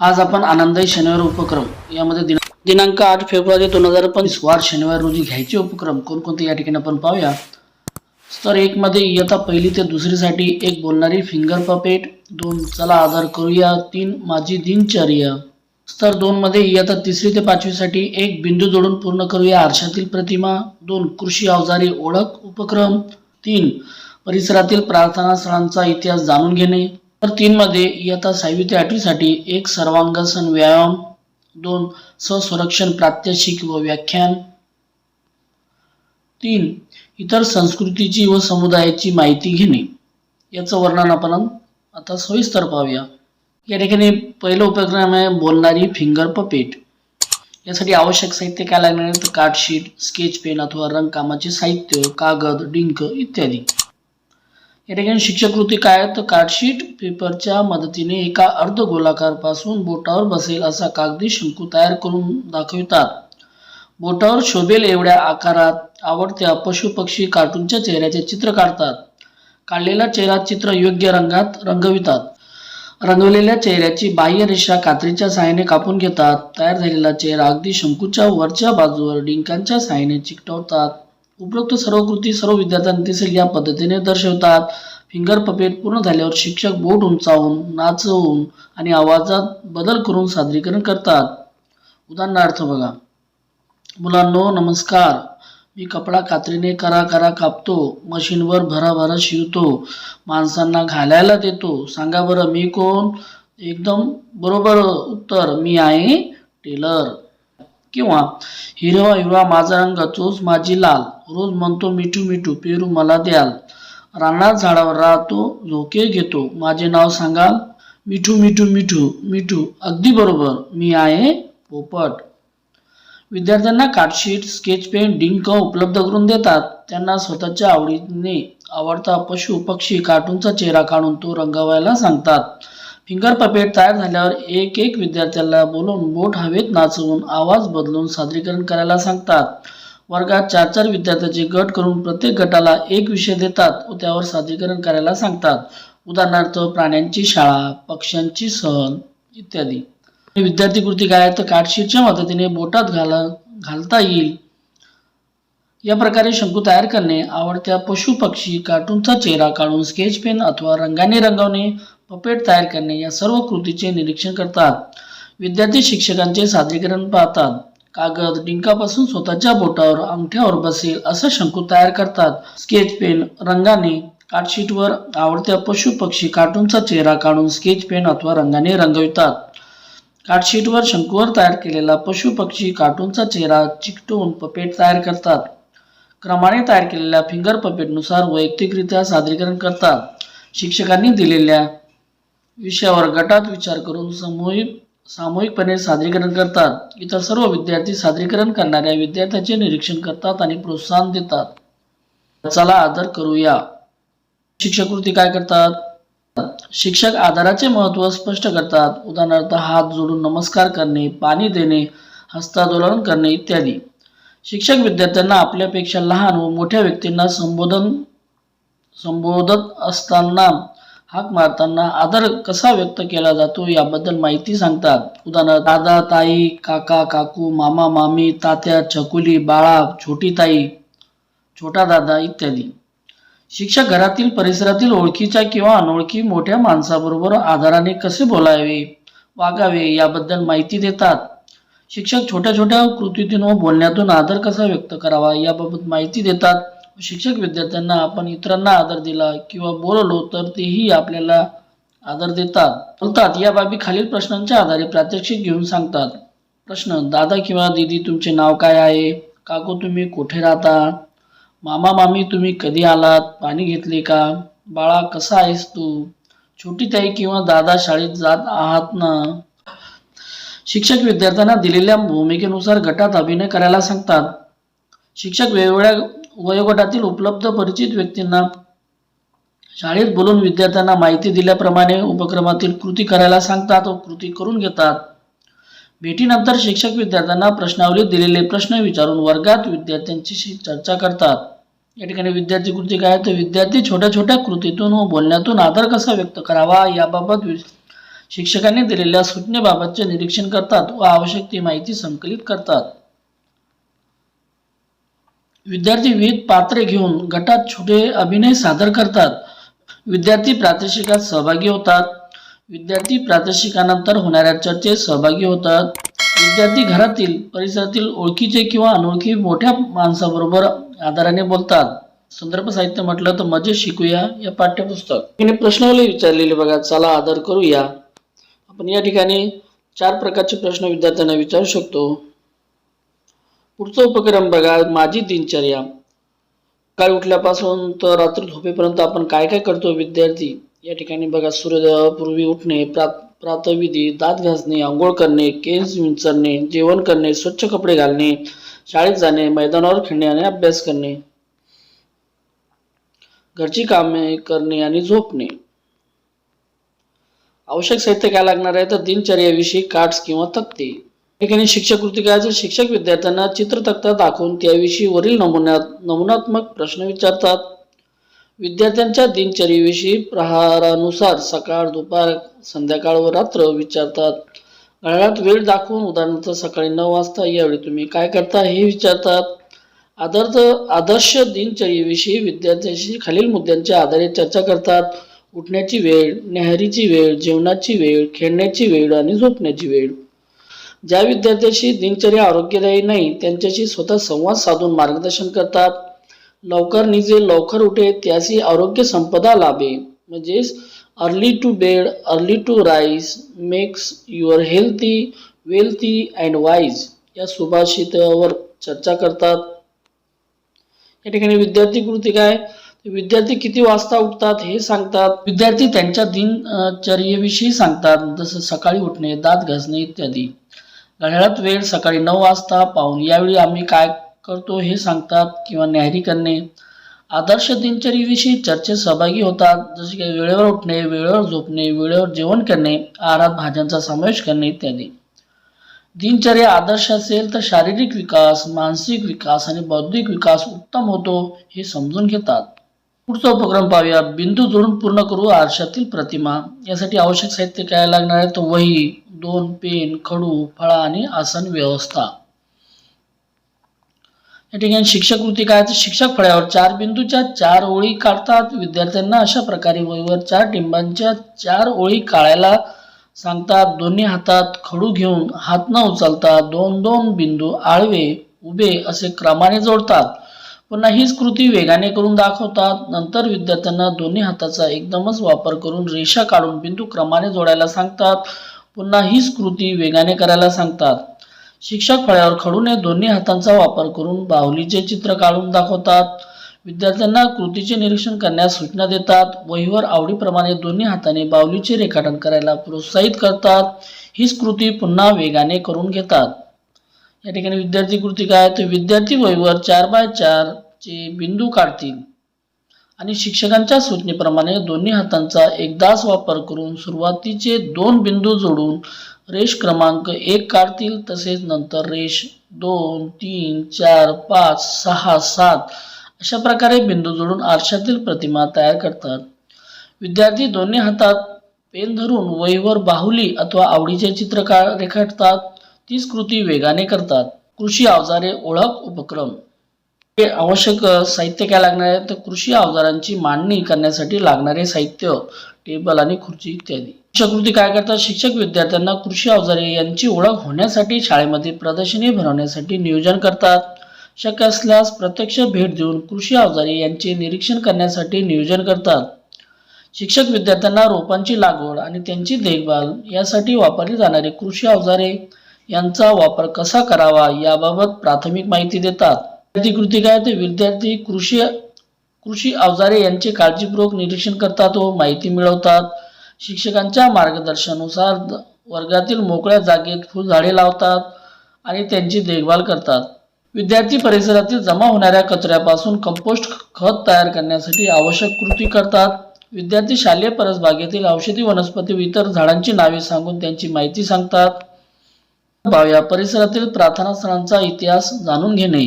आज आपण आनंदाई शनिवार उपक्रम यामध्ये दिना दिनांक आठ फेब्रुवारी दोन हजार पंचवीस वार शनिवार रोजी घ्यायचे उपक्रम कोणकोणते या ठिकाणी आपण पाहूया. स्तर एक मध्ये इयत्ता पहिली ते दुसरीसाठी एक बोलणारी फिंगर पपेट दोन चला आधार करूया तीन माझी दिनचर्या. स्तर दोन मध्ये इयत्ता तिसरी ते पाचवीसाठी एक बिंदू जोडून पूर्ण करूया आरशातील प्रतिमा दोन कृषी अवजारी ओळख उपक्रम तीन परिसरातील प्रार्थना स्थळांचा इतिहास जाणून घेणे तीन मध्ये इयत्ता सहावी ते आठवीसाठी एक सर्वांगासन व्यायाम दोन स्वसंरक्षण प्रात्यक्षिक व व्याख्यान. तीन इतर संस्कृतीची व समुदायाची माहिती घेणे. याचं वर्णन आपण आता सविस्तर पाहूया. या ठिकाणी पहिलं उपक्रम आहे बोलणारी फिंगर पपेट यासाठी आवश्यक साहित्य काय लागणार तर कार्डशीट स्केच पेन अथवा रंगकामाचे साहित्य कागद डिंक इत्यादी. या ठिकाणी शिक्षकृती काय? तर कार्डशीट पेपरच्या मदतीने एका अर्धगोलाकारपासून बोटावर बसेल असा कागदी शंकू तयार करून दाखवितात. बोटावर शोभेल एवढ्या आकारात आवडत्या पशुपक्षी कार्टूनच्या चेहऱ्याचे चित्र काढतात. काढलेला चेहरा चित्र योग्य रंगात रंगवितात. रंगवलेल्या चेहऱ्याची बाह्य रेषा कात्रीच्या सहाय्याने कापून घेतात. तयार झालेला चेहरा अगदी शंकूच्या वरच्या बाजूवर डिंकांच्या सहाय्याने चिकटवतात. उपरोक्त सर्व कृती सर्व विद्यार्थ्यांना दिसेल या पद्धतीने दर्शवतात. फिंगर पपेट पूर्ण झाल्यावर शिक्षक बोट उंचावून नाचवून आणि आवाजात बदल करून सादरीकरण करतात. उदाहरणार्थ बघा. मुलांनो नमस्कार. मी कपडा कात्रीने करा करा कापतो. मशीनवर भरा भरा शिवतो. माणसांना घालायला देतो. सांगा बरं मी कोण? एकदम बरोबर उत्तर मी आहे टेलर. किंवा हिरवा हिरवा माझा रंग तोच माझी लाल. रोज म्हणतो मिठू मिठू पेरू मला द्याल. रानात झाडावर राहतो झोके घेतो. माझे नाव सांगाल मिठू मिठू मिठू मिठू. अगदी बरोबर मी आहे पोपट. विद्यार्थ्यांना कार्डशीट स्केच पेन डिंक उपलब्ध करून देतात. त्यांना स्वतःच्या आवडीने आवडता पशु पक्षी कार्टूनचा चेहरा काढून तो रंगवायला सांगतात. फिंगर पपेट तयार झाल्यावर एक एक विद्यार्थ्याला बोलवून बोट हवेत नाचवून आवाज बदलून सादरीकरण करायला सांगतात. वर्गात चार चार विद्यार्थ्याचे गट करून प्रत्येक गटाला एक विषय देतात व त्यावर सादरीकरण करायला सांगतात. उदाहरणार्थ प्राण्यांची शाळा पक्ष्यांची सहल इत्यादी. विद्यार्थी कृती काय तर कार्डशीटच्या मदतीने बोटात घाला घालता येईल. या प्रकारे शंकू तयार करणे आवडत्या पशु पक्षी कार्टूनचा चेहरा काढून स्केच पेन अथवा रंगाने रंगवणे पपेट तयार करणे या सर्व कृतीचे निरीक्षण करतात. विद्यार्थी शिक्षकांचे सादरीकरण पाहतात. कागद डिंकापासून स्वतःच्या बोटावर अंगठ्यावर बसेल असं शंकू तयार करतात. स्केच पेन रंगाने कार्डशीटवर आवडत्या पशु पक्षी कार्टूनचा चेहरा काढून स्केच पेन अथवा रंगाने रंगवितात. कार्डशीटवर शंकूवर तयार केलेला पशु पक्षी कार्टूनचा चेहरा चिकटवून पपेट तयार करतात. क्रमाने तयार केलेल्या फिंगर पपेटनुसार वैयक्तिकरित्या सादरीकरण करतात. शिक्षकांनी दिलेल्या विषयावर गटात विचार करून सामूहिक सामूहिकपणे सादरीकरण करतात. इतर सर्व विद्यार्थी सादरीकरण करणाऱ्या विद्यार्थ्याचे निरीक्षण करतात आणि प्रोत्साहन देतात. चला आदर करूया. शिक्षक कृती काय करतात? शिक्षक आधाराचे महत्त्व स्पष्ट करतात. उदाहरणार्थ हात जोडून नमस्कार करणे पाणी देणे हस्तांदोलन करणे इत्यादी. शिक्षक विद्यार्थ्यांना आपल्यापेक्षा लहान व मोठ्या व्यक्तींना संबोधन संबोधत असताना हाक मारताना आदर कसा व्यक्त केला जातो याबद्दल माहिती सांगतात. उदाहरणार्थ दादा ताई काका काकू मामा मामी तात्या छकुली बाळा छोटी ताई छोटा दादा इत्यादी. शिक्षक घरातील परिसरातील ओळखीच्या किंवा अनोळखी मोठ्या माणसाबरोबर आदराने कसे बोलावे वागावे याबद्दल माहिती देतात. शिक्षक छोट्या छोट्या कृतीतून व बोलण्यातून आदर कसा व्यक्त करावा याबाबत माहिती देतात. शिक्षक विद्यार्थ्यांना आपण इतरांना आदर दिला किंवा बोललो तर तेही आपल्याला आदर देतात. बोलतात या बाबी खालील प्रश्नांच्या आधारे प्रात्यक्षिक घेऊन सांगतात. प्रश्न दादा किंवा दीदी तुमचे नाव काय आहे? काकू तुम्ही कुठे राहता? मामा मामी तुम्ही कधी आलात? पाणी घेतले का? बाळा कसा आहेस तू? छोटी ताई किंवा दादा शाळेत जात आहात ना? शिक्षक विद्यार्थ्यांना दिलेल्या भूमिकेनुसार गटात अभिनय करायला सांगतात. शिक्षक वेगवेगळ्या वयोगटातील उपलब्ध परिचित व्यक्तींना शाळेत बोलून विद्यार्थ्यांना माहिती दिल्याप्रमाणे उपक्रमातील कृती करायला सांगतात व कृती करून घेतात. भेटीनंतर शिक्षक विद्यार्थ्यांना प्रश्नावलीत दिलेले प्रश्न विचारून वर्गात विद्यार्थ्यांची चर्चा करतात. या ठिकाणी विद्यार्थी कृती काय? तर विद्यार्थी छोट्या छोट्या कृतीतून व बोलण्यातून आदर कसा व्यक्त करावा? याबाबत वि- शिक्षकांनी दिलेल्या सूचनेबाबतचे निरीक्षण करतात व आवश्यक ती माहिती संकलित करतात. विद्यार्थी विविध पात्रे घेऊन गटात छोटे अभिनय सादर करतात. विद्यार्थी प्रात्यक्षिकात सहभागी होतात. विद्यार्थी प्रात्यक्षिकानंतर होणाऱ्या चर्चेत सहभागी होतात. विद्यार्थी घरातील परिसरातील ओळखीचे किंवा अनोळखी मोठ्या माणसाबरोबर आदराने बोलतात. संदर्भ साहित्य म्हटलं तर मजे शिकूया या पाठ्यपुस्तक. तिने प्रश्नावली विचारलेले बघा चला आदर करूया. आपण या ठिकाणी चार प्रकारचे प्रश्न विद्यार्थ्यांना विचारू शकतो. पुढचा उपक्रम बघा माझी दिनचर्या. काल उठल्यापासून तर रात्री झोपेपर्यंत आपण काय काय करतो विद्यार्थी? या ठिकाणी बघा सूर्योदयापूर्वी उठणे प्रात प्रातविधी दात घासणे आंघोळ करणे केस विंचरणे जेवण करणे स्वच्छ कपडे घालणे शाळेत जाणे मैदानावर खेळणे आणि अभ्यास करणे. घरची कामे करणे आणि झोपणे. आवश्यक साहित्य काय लागणार आहे? तर दिनचर्याविषयी कार्ड्स किंवा तक्ते. ठिकाणी शिक्षक कृती करायचं शिक्षक विद्यार्थ्यांना चित्र तक्ता दाखवून त्याविषयी वरील नमुन्यात नमुनात्मक प्रश्न विचारतात. विद्यार्थ्यांच्या दिनचर्येविषयी प्रहारानुसार सकाळ दुपार संध्याकाळ व रात्र विचारतात. घड्याळात वेळ दाखवून उदाहरणार्थ सकाळी नऊ वाजता यावेळी तुम्ही काय करता हे विचारतात. आदर्श आदर्श दिनचर्येविषयी विद्यार्थ्यांशी खालील मुद्द्यांच्या आधारे चर्चा करतात. उठण्याची वेळ न्याहारीची वेळ जेवणाची वेळ खेळण्याची वेळ आणि झोपण्याची वेळ. ज्या विद्यार्थ्याची दिनचर्या आरोग्यदायी नाही त्यांच्याशी स्वतः संवाद साधून मार्गदर्शन करतात. लवकर निजे लवकर उठे त्याशी आरोग्य संपदा लाभे. म्हणजेच early to bed early to rise makes your healthy wealthy and wise या सुभाषितावर चर्चा करतात. या ठिकाणी विद्यार्थी कृती काय? विद्यार्थी किती वाजता उठतात हे सांगतात. विद्यार्थी त्यांच्या दिनचर्येविषयी सांगतात. जसं सकाळी उठणे दात घासणे इत्यादी. घड्याळात वेळ सकाळी नऊ वाजता पाहून यावेळी आम्ही काय करतो हे सांगतात किंवा न्याहरी करणे. आदर्श दिनचर्येविषयी चर्चेत सहभागी होतात जसे की वेळेवर उठणे वेळेवर झोपणे वेळेवर जेवण करणे आहारात भाज्यांचा समावेश करणे इत्यादी. दिनचर्या आदर्श असेल तर शारीरिक विकास मानसिक विकास आणि बौद्धिक विकास उत्तम होतो हे समजून घेतात. पुढचा उपक्रम पाहूया. बिंदू जोडून पूर्ण करू आरशातील प्रतिमा. यासाठी आवश्यक साहित्य काय लागणार आहे? तर वही दोन पेन खडू फळा आणि आसन व्यवस्था. या ठिकाणी शिक्षक कृती काय तर शिक्षक फळ्यावर चार बिंदूच्या चार ओळी काढतात. विद्यार्थ्यांना अशा प्रकारे वहीवर चार टिंबांच्या चार ओळी काढायला सांगतात. दोन्ही हातात खडू घेऊन हात न उचलता दोन दोन बिंदू आळवे उभे असे क्रमाने जोडतात. पुन्हा हीच कृती वेगाने करून दाखवतात. नंतर विद्यार्थ्यांना दोन्ही हाताचा एकदमच वापर करून रेषा काढून बिंदू क्रमाने जोडायला सांगतात. पुन्हा हीच कृती वेगाने करायला सांगतात. शिक्षक फळ्यावर खडूने दोन्ही हातांचा वापर करून बाहुलीचे चित्र काढून दाखवतात. विद्यार्थ्यांना कृतीचे निरीक्षण करण्यास सूचना देतात वहीवर आवडीप्रमाणे दोन्ही हाताने बाहुलीचे रेखाटन करायला प्रोत्साहित करतात. हीच कृती पुन्हा वेगाने करून घेतात. या ठिकाणी विद्यार्थी कृती काय? तर विद्यार्थी वहीवर चार बाय चार चे बिंदू काढतील. आणि शिक्षकांच्या सूचनेप्रमाणे दोन्ही हातांचा एकदाच वापर करून सुरुवातीचे दोन बिंदू जोडून रेष क्रमांक एक काढतील. तसेच नंतर रेष दोन तीन चार पाच सहा सात अशा प्रकारे बिंदू जोडून आरशातील प्रतिमा तयार करतात. विद्यार्थी दोन्ही हातात पेन धरून वहीवर बाहुली अथवा आवडीचे चित्र का रेखाटतात तीच कृती वेगाने करतात. कृषी अवजारे ओळख उपक्रम. हे आवश्यक साहित्य काय लागणार आहे? तर कृषी अवजारांची मांडणी करण्यासाठी लागणारे साहित्य टेबल आणि खुर्ची इत्यादी. शिक्षकृती काय करतात? शिक्षक विद्यार्थ्यांना कृषी अवजारे यांची ओळख होण्यासाठी शाळेमध्ये प्रदर्शनी भरवण्यासाठी नियोजन करतात. शक्य असल्यास प्रत्यक्ष भेट देऊन कृषी अवजारे यांचे निरीक्षण करण्यासाठी नियोजन करतात. शिक्षक विद्यार्थ्यांना रोपांची लागवड आणि त्यांची देखभाल यासाठी वापरली जाणारी कृषी अवजारे यांचा वापर कसा करावा याबाबत प्राथमिक माहिती देतात. कृती काय ते विद्यार्थी कृषी कृषी अवजारे यांचे काळजीपूर्वक निरीक्षण करतात व माहिती मिळवतात. शिक्षकांच्या मार्गदर्शनानुसार वर्गातील मोकळ्या जागेत फुलझाडे लावतात आणि त्यांची देखभाल करतात. विद्यार्थी परिसरातील जमा होणाऱ्या कचऱ्यापासून कंपोस्ट खत तयार करण्यासाठी आवश्यक कृती करतात. विद्यार्थी शालेय परसबागेतील औषधी वनस्पती व इतर झाडांची नावे सांगून त्यांची माहिती सांगतात. पाहूया परिसरातील प्रार्थना स्थळांचा इतिहास जाणून घेणे.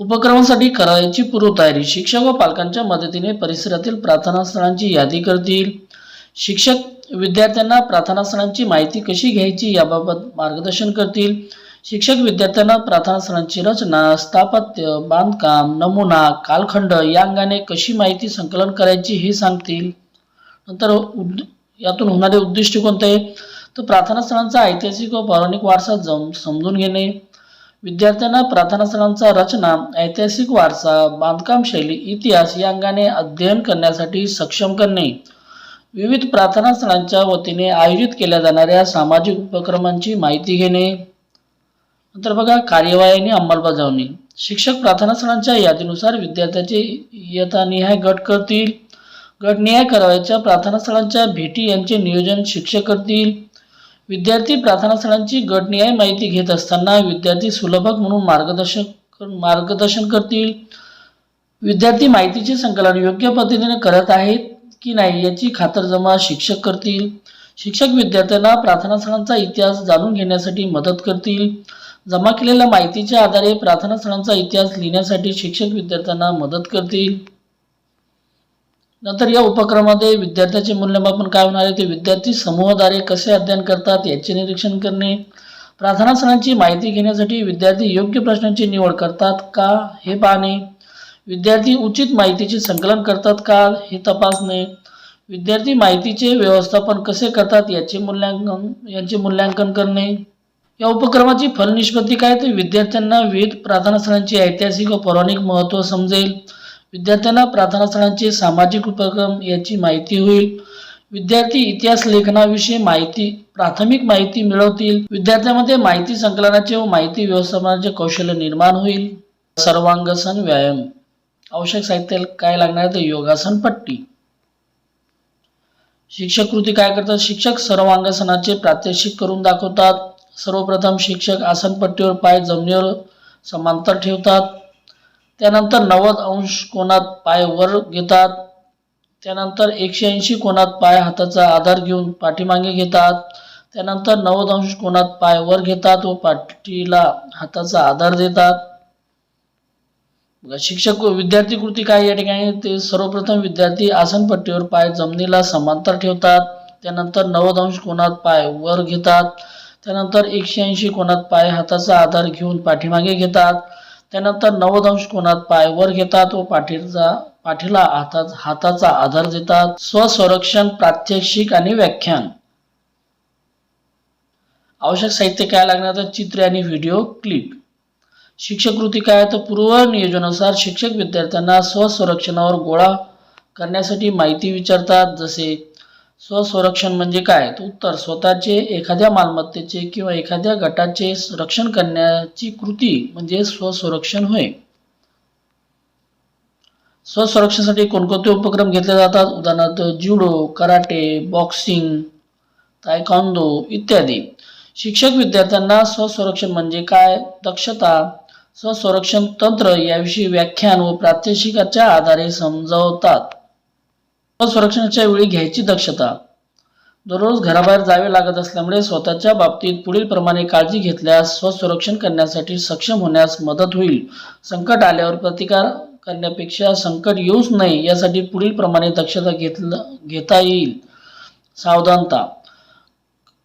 उपक्रमांसाठी करायची पूर्वतयारी. शिक्षक व पालकांच्या मदतीने परिसरातील प्रार्थनास्थळांची यादी करतील. शिक्षक विद्यार्थ्यांना प्रार्थनास्थळांची माहिती कशी घ्यायची याबाबत मार्गदर्शन करतील. शिक्षक विद्यार्थ्यांना प्रार्थनास्थळांची रचना स्थापत्य बांधकाम नमुना कालखंड या अंगाने कशी माहिती संकलन करायची हे सांगतील. नंतर उद यातून होणारे उद्दिष्ट कोणते? तर प्रार्थनास्थळांचा ऐतिहासिक व पौराणिक वारसा जम समजून घेणे. विद्यार्थ्यांना प्रार्थनास्थळांचा रचना ऐतिहासिक वारसा बांधकाम शैली इतिहास या अंगाने अध्ययन करण्यासाठी सक्षम करणे. विविध प्रार्थनास्थळांच्या वतीने आयोजित केल्या जाणाऱ्या सामाजिक उपक्रमांची माहिती घेणे. नंतर बघा कार्यवाही आणि अंमलबजावणी. शिक्षक प्रार्थनास्थळांच्या यादीनुसार विद्यार्थ्याचे इयतानिहाय गट करतील. गटनिहाय करावयाच्या प्रार्थनास्थळांच्या भेटी यांचे नियोजन शिक्षक करतील. विद्यार्थी प्रार्थनास्थळांची गटनिहाय माहिती घेत असताना विद्यार्थी सुलभक म्हणून मार्गदर्शक मार्गदर्शन करतील. विद्यार्थी माहितीचे संकलन योग्य पद्धतीने करत आहेत की नाही याची खातरजमा शिक्षक करतील. शिक्षक विद्यार्थ्यांना प्रार्थनास्थळांचा इतिहास जाणून घेण्यासाठी मदत करतील. जमा केलेल्या माहितीच्या आधारे प्रार्थनास्थळांचा इतिहास लिहिण्यासाठी शिक्षक विद्यार्थ्यांना मदत करतील. नंतर या उपक्रमामध्ये विद्यार्थ्याचे मूल्यमापन काय होणार आहे ते विद्यार्थी समूहाद्वारे कसे अध्ययन करतात याचे निरीक्षण करणे प्रार्थना सणांची माहिती घेण्यासाठी विद्यार्थी योग्य प्रश्नांची निवड करतात का हे पाहणे विद्यार्थी उचित माहितीचे संकलन करतात का हे तपासणे विद्यार्थी माहितीचे व्यवस्थापन कसे करतात याचे मूल्यांकन यांचे मूल्यांकन करणे. या उपक्रमाची फलनिष्पत्ती काय तर विद्यार्थ्यांना विविध प्रार्थनास्थळांचे ऐतिहासिक व पौराणिक महत्त्व समजेल. विद्यार्थ्यांना प्रार्थनास्थळांचे सामाजिक उपक्रम याची माहिती होईल. विद्यार्थी इतिहास लेखनाविषयी माहिती प्राथमिक माहिती मिळवतील. विद्यार्थ्यांमध्ये माहिती संकलनाचे व माहिती व्यवस्थापनाचे कौशल्य निर्माण होईल. सर्वांगसन व्यायाम. आवश्यक साहित्य काय लागणार आहे तर योगासन पट्टी. शिक्षक कृती काय करतात? शिक्षक सर्वांगासनाचे प्रात्यक्षिक करून दाखवतात. सर्वप्रथम शिक्षक आसनपट्टीवर पाय जमिनीवर समांतर ठेवतात. त्यानंतर नव्वद अंश कोणात पाय वर घेतात. त्यानंतर एकशे ऐंशी कोणात पाय हाताचा आधार घेऊन पाठीमागे घेतात. त्यानंतर नव्वद अंश कोणात पाय वर घेतात व पाठीला हाताचा आधार देतात. शिक्षक विद्यार्थी कृती काय या ठिकाणी? ते सर्वप्रथम विद्यार्थी आसनपट्टीवर पाय जमिनीला समांतर ठेवतात. त्यानंतर नव्वद अंश कोणात पाय वर घेतात. त्यानंतर एकशे ऐंशी कोणात पाय हाताचा आधार घेऊन पाठीमागे घेतात. त्यानंतर नवदंश कोणात पाय वर घेतात व पाठीचा पाठीला हाता हाताचा आधार देतात. स्वसंरक्षण प्रात्यक्षिक आणि व्याख्यान. आवश्यक साहित्य काय लागणार तर चित्रे आणि व्हिडिओ क्लिप. शिक्षक कृती काय तर पूर्व नियोजनानुसार शिक्षक विद्यार्थ्यांना स्वसंरक्षणावर गोळा करण्यासाठी माहिती विचारतात. जसे स्वसंरक्षण म्हणजे काय? उत्तर स्वतःचे एखाद्या मालमत्तेचे किंवा एखाद्या गटाचे रक्षण करण्याची कृती म्हणजे स्वसंरक्षण होय. स्वसंरक्षणासाठी कोणकोणते उपक्रम घेतले जातात? उदाहरणार्थ ज्युडो कराटे बॉक्सिंग तायकॉन्दो इत्यादी. शिक्षक विद्यार्थ्यांना स्वसंरक्षण म्हणजे काय? दक्षता स्वसंरक्षण तंत्र याविषयी व्याख्यान व प्रात्यक्षिकाच्या आधारे समजावतात. स्वसंरक्षणाच्या वेळी घ्यायची दक्षता. दररोज घराबाहेर जावे लागत असल्यामुळे स्वतःच्या बाबतीत पुढील प्रमाणे काळजी घेतल्यास स्वसंरक्षण करण्यासाठी सक्षम होण्यास मदत होईल. संकट आल्यावर प्रतिकार करण्यापेक्षा संकट येऊच नये यासाठी पुढील प्रमाणे दक्षता घेतलं घेता येईल. सावधानता.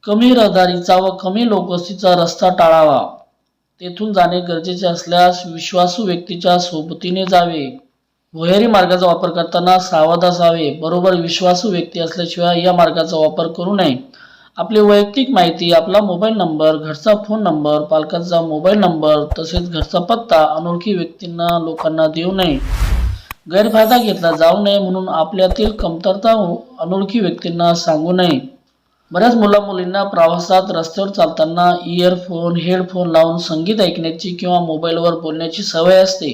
कमी रहदारीचा व कमी लोकवस्तीचा रस्ता टाळावा. तेथून जाणे गरजेचे असल्यास विश्वासू व्यक्तीच्या सोबतीने जावे. भुयारी मार्गाचा वापर करताना सावध असावे बरोबर विश्वासू व्यक्ती असल्याशिवाय या मार्गाचा वापर करू नये. आपली वैयक्तिक माहिती आपला मोबाईल नंबर घरचा फोन नंबर पालकांचा मोबाईल नंबर तसेच घरचा पत्ता अनोळखी व्यक्तींना लोकांना देऊ नये. गैरफायदा घेतला जाऊ नये म्हणून आपल्यातील कमतरता हो, अनोळखी व्यक्तींना सांगू नये. बऱ्याच मुला मुलींना प्रवासात रस्त्यावर चालताना इयरफोन हेडफोन लावून संगीत ऐकण्याची किंवा मोबाईलवर बोलण्याची सवय असते.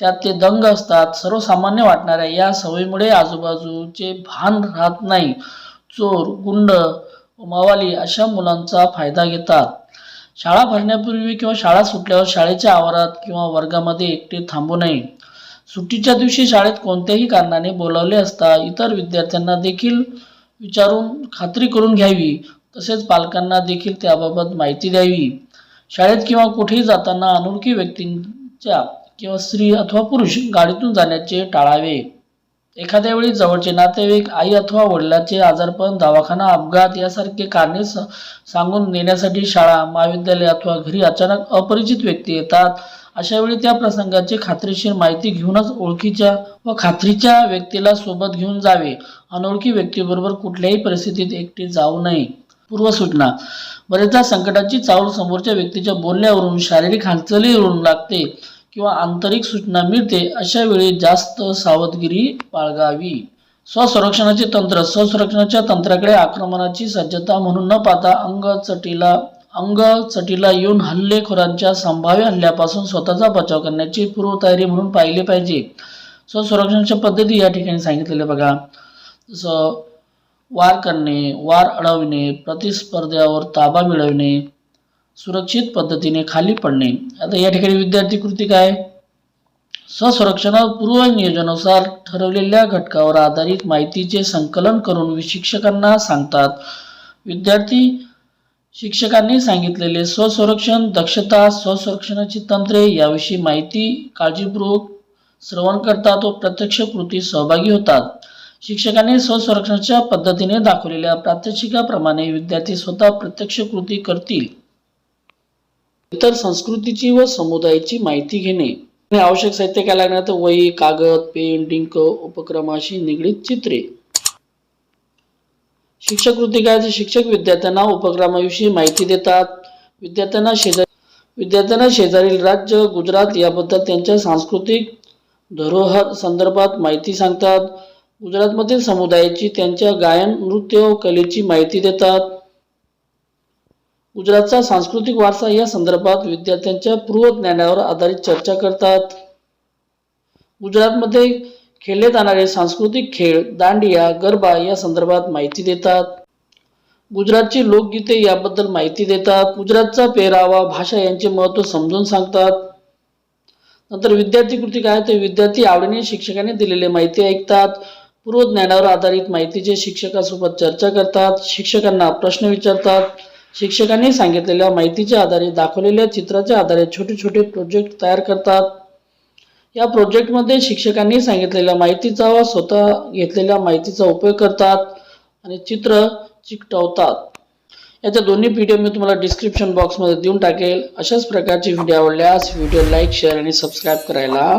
त्यात ते दंग असतात सर्वसामान्य वाटणाऱ्या या सवयीमुळे आजूबाजूचे भान राहत नाही. चोर गुंड मावाली अशा मुलांचा फायदा घेतात. शाळा भरण्यापूर्वी किंवा शाळा सुटल्यावर शाळेच्या आवारात किंवा वर्गामध्ये एकटे थांबू नये. सुट्टीच्या दिवशी शाळेत कोणत्याही कारणाने बोलावले असता इतर विद्यार्थ्यांना देखील विचारून खात्री करून घ्यावी. तसेच पालकांना देखील त्याबाबत माहिती द्यावी. शाळेत किंवा कुठेही जाताना अनोळखी व्यक्तींच्या किंवा स्त्री अथवा पुरुष गाडीतून जाण्याचे टाळावे. एखाद्या वेळी जवळचे नातेवाईक आई अथवा वडिलांचे आजारपण दवाखाना अपघात यासारखे कारणे सांगून नेण्यासाठी शाळा महाविद्यालय अथवा घरी अचानक अपरिचित व्यक्ती येतात. अशा वेळी त्या प्रसंगाची खात्रीशीर माहिती घेऊनच ओळखीच्या व खात्रीच्या व्यक्तीला सोबत घेऊन जावे. अनोळखी व्यक्तीबरोबर कुठल्याही परिस्थितीत एकटे जाऊ नये. पूर्वसूचना बरेचदा संकटाची चावल समोरच्या व्यक्तीच्या बोलण्यावरून शारीरिक हालचालीवरून लागते. किंवा आंतरिक सूचना मिळते अशा वेळी जास्त सावधगिरी बाळगावी. स्वसंरक्षणाचे तंत्र स्वसंरक्षणाच्या तंत्राकडे आक्रमणाची सज्जता म्हणून न पाहता अंग चटीला अंग चटीला येऊन हल्लेखोरांच्या संभाव्य हल्ल्यापासून स्वतःचा बचाव करण्याची पूर्वतयारी म्हणून पाहिले पाहिजे. स्वसंरक्षणाच्या पद्धती या ठिकाणी सांगितलेल्या बघा. जसं वार करणे वार अडवणे प्रतिस्पर्ध्यावर ताबा मिळवणे सुरक्षित पद्धतीने खाली पडणे. आता या ठिकाणी विद्यार्थी कृती काय? स्वसंरक्षणापूर्व नियोजनानुसार ठरवलेल्या घटकावर आधारित माहितीचे संकलन करून शिक्षकांना सांगतात. विद्यार्थी शिक्षकांनी सांगितलेले स्वसंरक्षण दक्षता स्वसंरक्षणाची तंत्रे याविषयी माहिती काळजीपूर्वक श्रवण करतात व प्रत्यक्ष कृती सहभागी होतात. शिक्षकांनी स्वसंरक्षणाच्या पद्धतीने दाखवलेल्या प्रात्यक्षिकाप्रमाणे विद्यार्थी स्वतः प्रत्यक्ष कृती करतील. इतर संस्कृतीची व समुदायाची माहिती घेणे. आणि आवश्यक साहित्य काय लागणार तर वही कागद पेन डिंक उपक्रमाशी निगडीत चित्रे. शिक्षक कृती काय शिक्षक विद्यार्थ्यांना उपक्रमाविषयी माहिती देतात. विद्यार्थ्यांना शेजारी विद्यार्थ्यांना शेजारील राज्य गुजरात याबद्दल त्यांच्या सांस्कृतिक धरोहर संदर्भात माहिती सांगतात. गुजरातमधील समुदायाची त्यांच्या गायन नृत्य व कलेची माहिती देतात. गुजरातचा सांस्कृतिक वारसा या संदर्भात विद्यार्थ्यांच्या पूर्व ज्ञानावर आधारित चर्चा करतात. गुजरातमध्ये खेळले जाणारे सांस्कृतिक खेळ दांडिया गरबा या संदर्भात माहिती देतात. गुजरातची लोकगीते याबद्दल माहिती देतात. गुजरातचा पेहरावा भाषा यांचे महत्त्व समजून सांगतात. नंतर विद्यार्थी कृती काय ते विद्यार्थी आवडीने शिक्षकांनी दिलेली माहिती ऐकतात. पूर्व ज्ञानावर आधारित माहितीचे शिक्षकासोबत चर्चा करतात. शिक्षकांना प्रश्न विचारतात. शिक्षकांनी सांगितलेल्या माहितीच्या आधारे दाखवलेल्या चित्राच्या आधारे छोटे छोटे प्रोजेक्ट तयार करतात. या प्रोजेक्टमध्ये शिक्षकांनी सांगितलेल्या माहितीचा व स्वतः घेतलेल्या माहितीचा उपयोग करतात आणि चित्र चिकटवतात. याच्या दोन्ही व्हिडिओ मी तुम्हाला डिस्क्रिप्शन बॉक्समध्ये देऊन टाकेल. अशाच प्रकारचे व्हिडिओ आवडल्यास व्हिडिओ लाईक शेअर आणि सबस्क्राईब करायला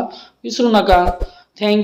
विसरू नका. थँक्यू